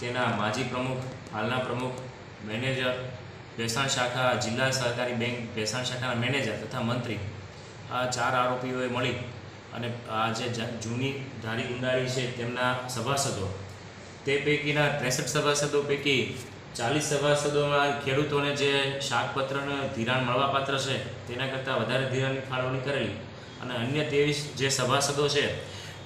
તેના માજી પ્રમુખ, હાલના પ્રમુખ, મેનેજર ભેસાણ શાખા, જિલ્લા સહકારી બેંક ભેસાણ શાખાના મેનેજર તથા મંત્રી. આ ચાર આરોપીઓએ મળી અને આ જે જૂની ધારી ગુંડાળી છે તેમના સભાસદો. તે પૈકીના ત્રેસઠ સભાસદો પૈકી ચાલીસ સભાસદોમાં ખેડૂતોને જે શાકપત્રને ધિરાણ મળવાપાત્ર છે તેના કરતાં વધારે ધિરાણની ફાળવણી કરેલી. અને અન્ય ત્રેવીસ જે સભાસદો છે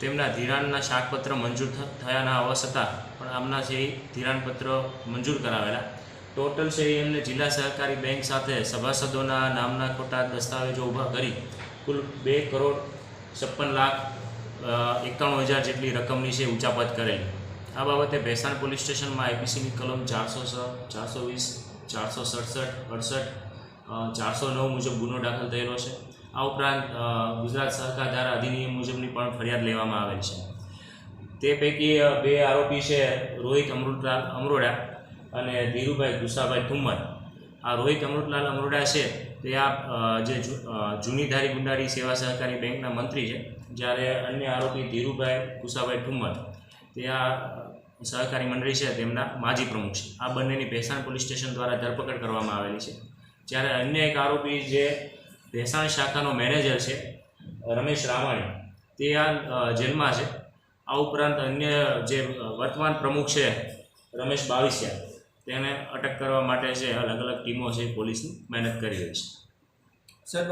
તેમના ધિરાણના શાકપત્ર મંજૂર થયાના હોવા છતાં પણ આમના છે ધિરાણપત્ર મંજૂર કરાવેલા. ટોટલ છે એમને જિલ્લા સહકારી બેંક સાથે સભાસદોના નામના ખોટા દસ્તાવેજો ઊભા કરી કુલ બે કરોડ છપ્પન લાખ એકાણું હજાર જેટલી રકમની છે ઉચાપત કરેલી. આ બાબતે ભેસાણ પોલીસ સ્ટેશનમાં આઈપીસીની કલમ ચારસો છ ચારસો વીસ, ચારસો સડસઠ, અડસઠ ચારસો નવ મુજબ ગુનો દાખલ થયેલો છે. આ ઉપરાંત ગુજરાત સહકાર ધારા અધિનિયમ મુજબની પણ ફરિયાદ લેવામાં આવેલ છે. તે પૈકી બે આરોપી છે, રોહિત અમૃતલાલ અમરોડા અને ધીરુભાઈ ગુસાભાઈ ઠુમ્મર આ રોહિત અમૃતલાલ અમરોડા છે, તે આ જે જૂનીધારી જૂની ધારી ગુંડાળી સેવા સહકારી બેંકના મંત્રી છે, જ્યારે અન્ય આરોપી ધીરુભાઈ કુસાભાઈ ઠુમ્મર તે આ સહકારી મંડળી છે, તેમના માજી પ્રમુખ છે. આ બંનેની ભેસાણ પોલીસ સ્ટેશન દ્વારા ધરપકડ કરવામાં આવેલી છે. જ્યારે અન્ય એક આરોપી જે ભેસાણ શાખાનો મેનેજર છે, રમેશ રામાણી. તે આ જેલમાં છે. આ ઉપરાંત અન્ય જે વર્તમાન પ્રમુખ છે, રમેશ બાવીસિયા, તેને અટક કરવા માટે જે અલગ અલગ ટીમો છે, પોલીસની મહેનત કરી રહી છે. સર